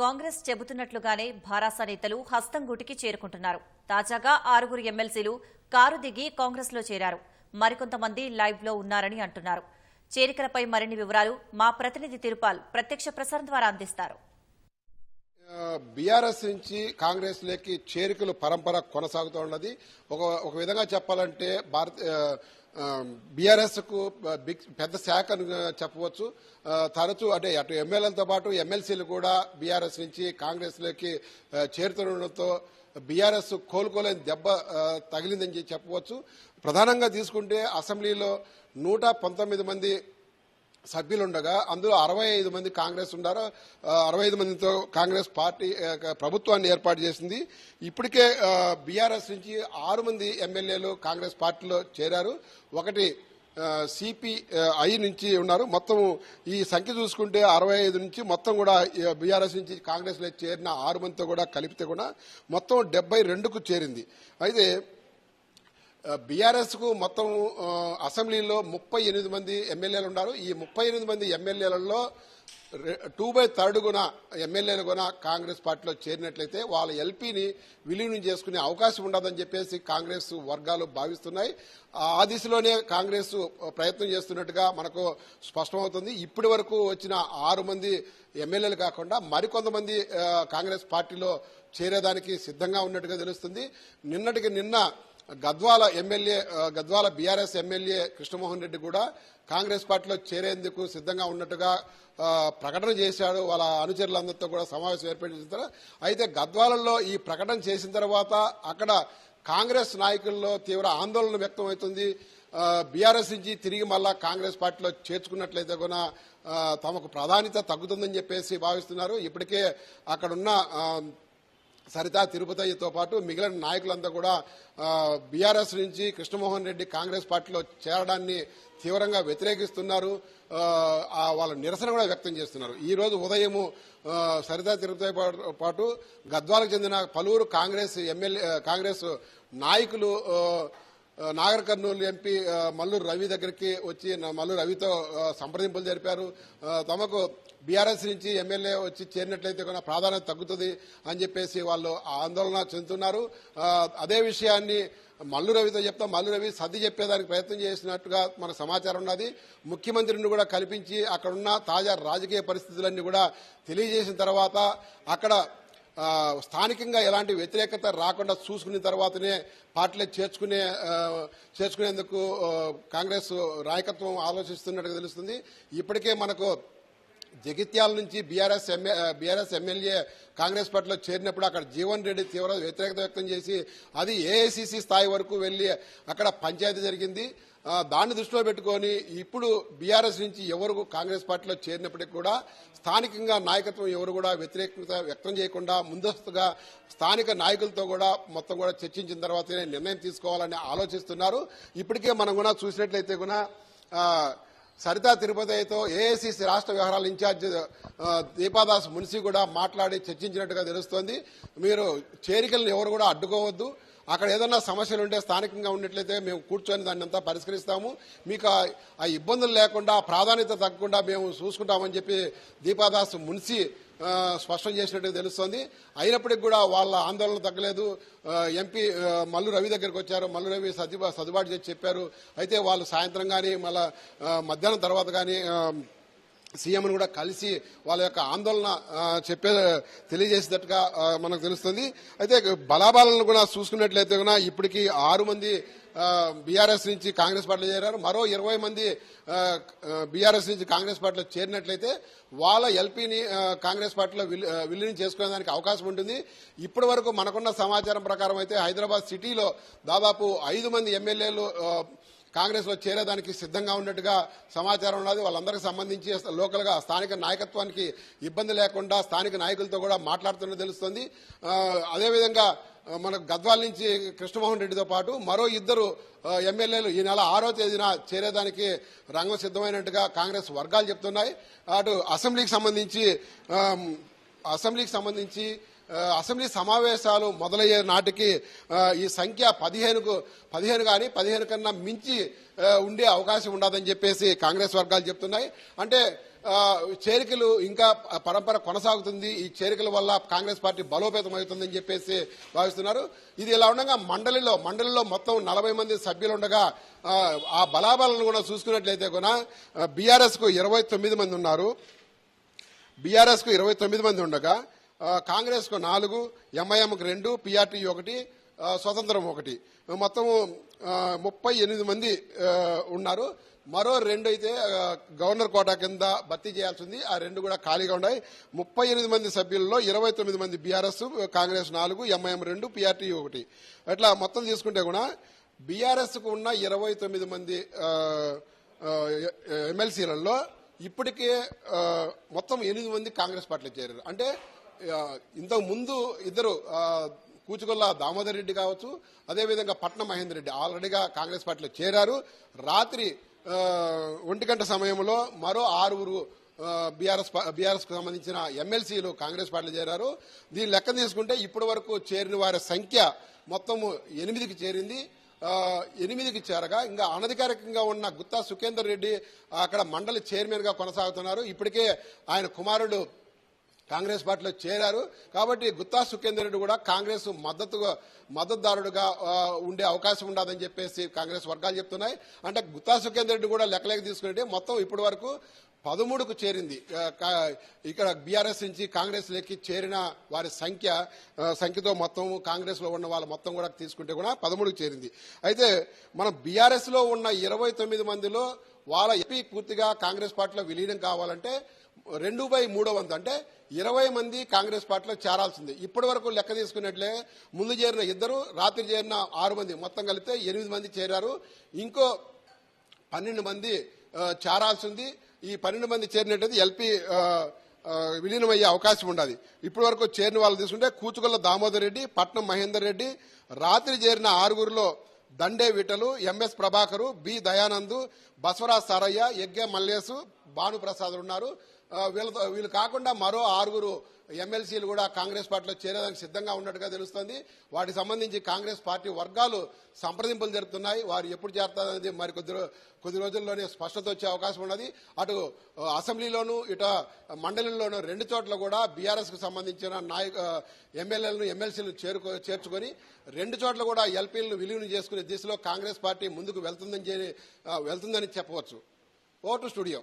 కాంగ్రెస్ చెబుతున్నట్లుగానే భారాస నేతలు హస్తం గుటికి చేరుకుంటున్నారు. తాజాగా ఆరుగురు ఎమ్మెల్సీలు కారు దిగి కాంగ్రెస్లో చేరారు. మరికొంతమంది లైవ్లో ఉన్నారని అంటున్నారు. చేరికలపై మరిన్ని వివరాలు మా ప్రతినిధి తిరుపాల్ ప్రత్యక్ష ప్రసారం ద్వారా అందిస్తారు. బీఆర్ఎస్ నుంచి కాంగ్రెస్ లేకి చేరికలు పరంపర కొనసాగుతూ ఉన్నది. ఒక ఒక విధంగా చెప్పాలంటే భారత బీఆర్ఎస్కు బిగ్ పెద్ద శాఖ చెప్పవచ్చు. తరచూ అంటే అటు ఎమ్మెల్యేలతో పాటు ఎమ్మెల్సీలు కూడా బీఆర్ఎస్ నుంచి కాంగ్రెస్లోకి చేరుతుండడంతో బీఆర్ఎస్ కోలుకోలేని దెబ్బ తగిలిందని చెప్పవచ్చు. ప్రధానంగా తీసుకుంటే అసెంబ్లీలో నూట పంతొమ్మిది మంది సభ్యులుండగా అందులో అరవై ఐదు మంది కాంగ్రెస్ ఉండారు అరవై ఐదు మందితో కాంగ్రెస్ పార్టీ ప్రభుత్వాన్ని ఏర్పాటు చేసింది. ఇప్పటికే బీఆర్ఎస్ నుంచి ఆరు మంది ఎమ్మెల్యేలు కాంగ్రెస్ పార్టీలో చేరారు. ఒకటి సిపిఐ ఐ నుంచి ఉన్నారు. మొత్తం ఈ సంఖ్య చూసుకుంటే అరవై ఐదు నుంచి మొత్తం కూడా బీఆర్ఎస్ నుంచి కాంగ్రెస్లో చేరిన ఆరు మందితో కూడా కలిపితే కూడా మొత్తం డెబ్బై రెండుకు చేరింది. అయితే బీఆర్ఎస్కు మొత్తం అసెంబ్లీలో ముప్పై ఎనిమిది మంది ఎమ్మెల్యేలు ఉన్నారు. ఈ ముప్పై ఎనిమిది మంది ఎమ్మెల్యేలలో టూ బై థర్డ్ గుణ ఎమ్మెల్యేలు కూడా కాంగ్రెస్ పార్టీలో చేరినట్లయితే వాళ్ళ ఎల్పీని విలీనం చేసుకునే అవకాశం ఉండదని చెప్పేసి కాంగ్రెస్ వర్గాలు భావిస్తున్నాయి. ఆ దిశలోనే కాంగ్రెస్ ప్రయత్నం చేస్తున్నట్టుగా మనకు స్పష్టమవుతుంది. ఇప్పటి వరకు వచ్చిన ఆరు మంది ఎమ్మెల్యేలు కాకుండా మరికొంతమంది కాంగ్రెస్ పార్టీలో చేరేదానికి సిద్ధంగా ఉన్నట్టుగా తెలుస్తుంది. నిన్నటికి నిన్న Gadwal MLA Gadwal BRS MLA Krishnamohan Reddy కూడా కాంగ్రెస్ పార్టీలో చేరేందుకు సిద్ధంగా ఉన్నట్టుగా ప్రకటన చేశాడు. వాళ్ళ అనుచరులందరితో కూడా సమావేశం ఏర్పడిన తర్వాత అయితే గద్వాలలో ఈ ప్రకటన చేసిన తర్వాత అక్కడ కాంగ్రెస్ నాయకుల్లో తీవ్ర ఆందోళన వ్యక్తమవుతుంది. బీఆర్ఎస్ నుంచి తిరిగి మళ్ళా కాంగ్రెస్ పార్టీలో చేర్చుకున్నట్లయితే కూడా తమకు ప్రాధాన్యత తగ్గుతుందని చెప్పేసి భావిస్తున్నారు. ఇప్పటికే అక్కడున్న సరితా తిరుపతితో పాటు మిగిలిన నాయకులంతా కూడా బీఆర్ఎస్ నుంచి కృష్ణమోహన్ రెడ్డి కాంగ్రెస్ పార్టీలో చేరడాన్ని తీవ్రంగా వ్యతిరేకిస్తున్నారు. వాళ్ళ నిరసన కూడా వ్యక్తం చేస్తున్నారు. ఈ రోజు ఉదయము ఆ, సరితా తిరుపతి పాటు- గద్వాలకు చెందిన పలువురు కాంగ్రెస్ ఎమ్మెల్యే కాంగ్రెస్ నాయకులు నాగర్ కర్నూలు ఎంపీ మల్లూరు రవి దగ్గరికి వచ్చి మల్లూరు రవితో సంప్రదింపులు జరిపారు. తమకు బీఆర్ఎస్ నుంచి ఎమ్మెల్యే వచ్చి చేరినట్లయితే కూడా ప్రాధాన్యత తగ్గుతుంది అని చెప్పేసి వాళ్ళు ఆందోళన చెందుతున్నారు. అదే విషయాన్ని మల్లు రవితో చెప్తాం. మల్లు రవి సర్ది చెప్పేదానికి ప్రయత్నం చేసినట్టుగా మనకు సమాచారం ఉన్నది. ముఖ్యమంత్రిని కూడా కల్పించి అక్కడున్న తాజా రాజకీయ పరిస్థితులన్నీ కూడా తెలియజేసిన తర్వాత అక్కడ స్థానికంగా ఎలాంటి వ్యతిరేకత రాకుండా చూసుకున్న తర్వాతనే పార్టీలో చేర్చుకునే చేర్చుకునేందుకు కాంగ్రెస్ నాయకత్వం ఆలోచిస్తున్నట్టుగా తెలుస్తుంది. ఇప్పటికే మనకు జగిత్యాల నుంచి బీఆర్ఎస్ ఎమ్మె బీఆర్ఎస్ ఎమ్మెల్యే కాంగ్రెస్ పార్టీలో చేరినప్పుడు అక్కడ జీవన్ రెడ్డి తీవ్ర వ్యతిరేకత వ్యక్తం చేసి అది ఏఐసిసి స్థాయి వరకు వెళ్ళి అక్కడ పంచాయతీ జరిగింది. దాన్ని దృష్టిలో పెట్టుకొని ఇప్పుడు బీఆర్ఎస్ నుంచి ఎవరు కాంగ్రెస్ పార్టీలో చేరినప్పటికీ కూడా స్థానికంగా నాయకత్వం ఎవరు కూడా వ్యతిరేకత వ్యక్తం చేయకుండా ముందస్తుగా స్థానిక నాయకులతో కూడా మొత్తం కూడా చర్చించిన తర్వాతనే నిర్ణయం తీసుకోవాలని ఆలోచిస్తున్నారు. ఇప్పటికే మనం కూడా చూసినట్లయితే కూడా సరితా తిరుపతితో ఏఐసిసి రాష్ట్ర వ్యవహారాల ఇన్ఛార్జ్ దీపాదాస్ మున్సి కూడా మాట్లాడి చర్చించినట్టుగా తెలుస్తోంది. మీరు చేరికలను ఎవరు కూడా అడ్డుకోవద్దు. అక్కడ ఏదన్నా సమస్యలు ఉంటే స్థానికంగా ఉన్నట్లయితే మేము కూర్చొని దాన్ని అంతా పరిష్కరిస్తాము. మీకు ఆ- ఇబ్బందులు లేకుండా ప్రాధాన్యత తగ్గకుండా మేము చూసుకుంటామని చెప్పి దీపాదాస్ మున్సి స్పష్టం చేసినట్టుగా తెలుస్తోంది. అయినప్పటికీ కూడా వాళ్ళ ఆందోళన తగ్గలేదు. ఎంపీ మల్లు రవి దగ్గరికి వచ్చారు. మల్లు రవి సర్దుబాటు చేసి చెప్పారు. అయితే వాళ్ళు సాయంత్రం కానీ మళ్ళా మధ్యాహ్నం తర్వాత కానీ సీఎంను కూడా కలిసి వాళ్ళ యొక్క ఆందోళన చెప్పే తెలియజేసేటట్టుగా మనకు తెలుస్తుంది. అయితే బలాబాలను కూడా చూసుకున్నట్లయితే కూడా ఇప్పటికీ ఆరు మంది బీఆర్ఎస్ నుంచి కాంగ్రెస్ పార్టీలో చేరారు. మరో ఇరవై మంది బీఆర్ఎస్ నుంచి కాంగ్రెస్ పార్టీలో చేరినట్లయితే వాళ్ళ ఎల్పీని కాంగ్రెస్ పార్టీలో విలీనం చేసుకునేదానికి అవకాశం ఉంటుంది. ఇప్పటి వరకు మనకున్న సమాచారం ప్రకారం అయితే హైదరాబాద్ సిటీలో దాదాపు ఐదు మంది ఎమ్మెల్యేలు కాంగ్రెస్లో చేరేదానికి సిద్ధంగా ఉన్నట్టుగా సమాచారం ఉన్నది. వాళ్ళందరికీ సంబంధించి లోకల్గా స్థానిక నాయకత్వానికి ఇబ్బంది లేకుండా స్థానిక నాయకులతో కూడా మాట్లాడుతున్నట్టు తెలుస్తుంది. అదేవిధంగా మన మనకు గద్వాల నుంచి కృష్ణమోహన్ రెడ్డితో పాటు మరో ఇద్దరు ఎమ్మెల్యేలు ఈ నెల ఆరో తేదీన చేరేదానికి రంగం సిద్ధమైనట్టుగా కాంగ్రెస్ వర్గాలు చెప్తున్నాయి. అటు అసెంబ్లీకి సంబంధించి అసెంబ్లీకి సంబంధించి అసెంబ్లీ సమావేశాలు మొదలయ్యే నాటికి ఈ సంఖ్య పదిహేనుకు పదిహేను కానీ పదిహేను కన్నా మించి ఉండే అవకాశం ఉండదని చెప్పేసి కాంగ్రెస్ వర్గాలు చెప్తున్నాయి. అంటే చేరికలు ఇంకా పరంపర కొనసాగుతుంది. ఈ చేరికల వల్ల కాంగ్రెస్ పార్టీ బలోపేతం అవుతుందని చెప్పేసి భావిస్తున్నారు. ఇది ఇలా ఉండగా మండలిలో మండలిలో మొత్తం నలభై మంది సభ్యులు ఉండగా ఆ, బలాబలను కూడా చూసుకున్నట్లయితే కూడా బీఆర్ఎస్కు ఇరవై తొమ్మిది మంది ఉన్నారు. బీఆర్ఎస్కు ఇరవై తొమ్మిది మంది ఉండగా కాంగ్రెస్కు నాలుగు ఎంఐఎంకు రెండు పిఆర్టీ ఒకటి స్వతంత్రం ఒకటి. మొత్తం ముప్పై ఎనిమిది మంది ఉన్నారు. మరో రెండు అయితే గవర్నర్ కోటా కింద భర్తీ చేయాల్సింది. ఆ రెండు కూడా ఖాళీగా ఉన్నాయి. ముప్పై ఎనిమిది మంది సభ్యుల్లో ఇరవై తొమ్మిది మంది బీఆర్ఎస్ కాంగ్రెస్ నాలుగు ఎంఐఎం రెండు పిఆర్టీ ఒకటి. అట్లా మొత్తం తీసుకుంటే కూడా బీఆర్ఎస్కు ఉన్న ఇరవై తొమ్మిది మంది ఎమ్మెల్సీలలో ఇప్పటికే మొత్తం ఎనిమిది మంది కాంగ్రెస్ పార్టీలో చేరారు. అంటే ఇంతకు ముందు ఇద్దరు ఆ, దామోదర్ రెడ్డి కావచ్చు అదేవిధంగా పట్నం మహేందర్ రెడ్డి ఆల్రెడీగా కాంగ్రెస్ పార్టీలో చేరారు. రాత్రి ఒంటి గంట సమయంలో మరో ఆరుగురు బీఆర్ఎస్ బీఆర్ఎస్కు సంబంధించిన ఎమ్మెల్సీలు కాంగ్రెస్ పార్టీలో చేరారు. దీని లెక్క తీసుకుంటే ఇప్పటి వరకు చేరిన వారి సంఖ్య మొత్తము ఎనిమిదికి చేరింది. ఎనిమిదికి చేరగా ఇంకా అనధికారికంగా ఉన్న గుత్తా సుఖేందర్ రెడ్డి అక్కడ మండలి చైర్మన్గా కొనసాగుతున్నారు. ఇప్పటికే ఆయన కుమారుడు కాంగ్రెస్ పార్టీలో చేరారు. కాబట్టి గుత్తా సుఖేందర్ రెడ్డి కూడా కాంగ్రెస్ మద్దతుగా మద్దతుదారుడుగా ఉండే అవకాశం ఉండదని చెప్పేసి కాంగ్రెస్ వర్గాలు చెప్తున్నాయి. అంటే గుత్తా సుఖేందర్ రెడ్డి కూడా లెక్కలేక తీసుకుంటే మొత్తం ఇప్పటి వరకు పదమూడుకు చేరింది. ఇక్కడ బీఆర్ఎస్ నుంచి కాంగ్రెస్ లెక్కి చేరిన వారి సంఖ్య సంఖ్యతో మొత్తం కాంగ్రెస్లో ఉన్న వాళ్ళ మొత్తం కూడా తీసుకుంటే కూడా పదమూడుకు చేరింది. అయితే మనం బీఆర్ఎస్లో ఉన్న ఇరవై తొమ్మిది మందిలో వాళ్ళ ఎంపీ పూర్తిగా కాంగ్రెస్ పార్టీలో విలీనం కావాలంటే రెండు బై మూడో వంతు. అంటే ఇరవై మంది కాంగ్రెస్ పార్టీలో చేరాల్సింది. ఇప్పటి వరకు లెక్క తీసుకున్నట్లే ముందు చేరిన ఇద్దరు రాత్రి చేరిన ఆరు మంది. మొత్తం కలిపితే ఎనిమిది మంది చేరారు. ఇంకో పన్నెండు మంది చేరాల్సింది. ఈ పన్నెండు మంది చేరినట్టయితే ఎల్పీ విలీనమయ్యే అవకాశం ఉండదు ఇప్పటి వరకు చేరిన వాళ్ళు తీసుకుంటే కూచుగొల్ల దామోదర్ రెడ్డి పట్నం మహేందర్ రెడ్డి రాత్రి చేరిన ఆరుగురిలో దండే విటలు ఎంఎస్ ప్రభాకరు బి దయానంద్ బసవరాజ్ సారయ్య యజ్ఞ మల్లేసు భానుప్రసాద్ ఉన్నారు. వీళ్ళతో వీళ్ళు కాకుండా మరో ఆరుగురు ఎమ్మెల్సీలు కూడా కాంగ్రెస్ పార్టీలో చేరేదానికి సిద్ధంగా ఉన్నట్టుగా తెలుస్తోంది. వాటికి సంబంధించి కాంగ్రెస్ పార్టీ వర్గాలు సంప్రదింపులు జరుపుతున్నాయి. వారు ఎప్పుడు చేరుతారనేది మరి కొద్ది కొద్ది రోజుల్లోనే స్పష్టత వచ్చే అవకాశం ఉన్నది. అటు అసెంబ్లీలోను ఇటు మండలిలోను రెండు చోట్ల కూడా బీఆర్ఎస్కు సంబంధించిన నాయక ఎమ్మెల్యేలను ఎమ్మెల్సీలను చేరుకో చేర్చుకొని రెండు చోట్ల కూడా ఎల్పీలను విలీనం చేసుకునే దిశలో కాంగ్రెస్ పార్టీ ముందుకు వెళ్తుందని వెళ్తుందని చెప్పవచ్చు. Vote studio.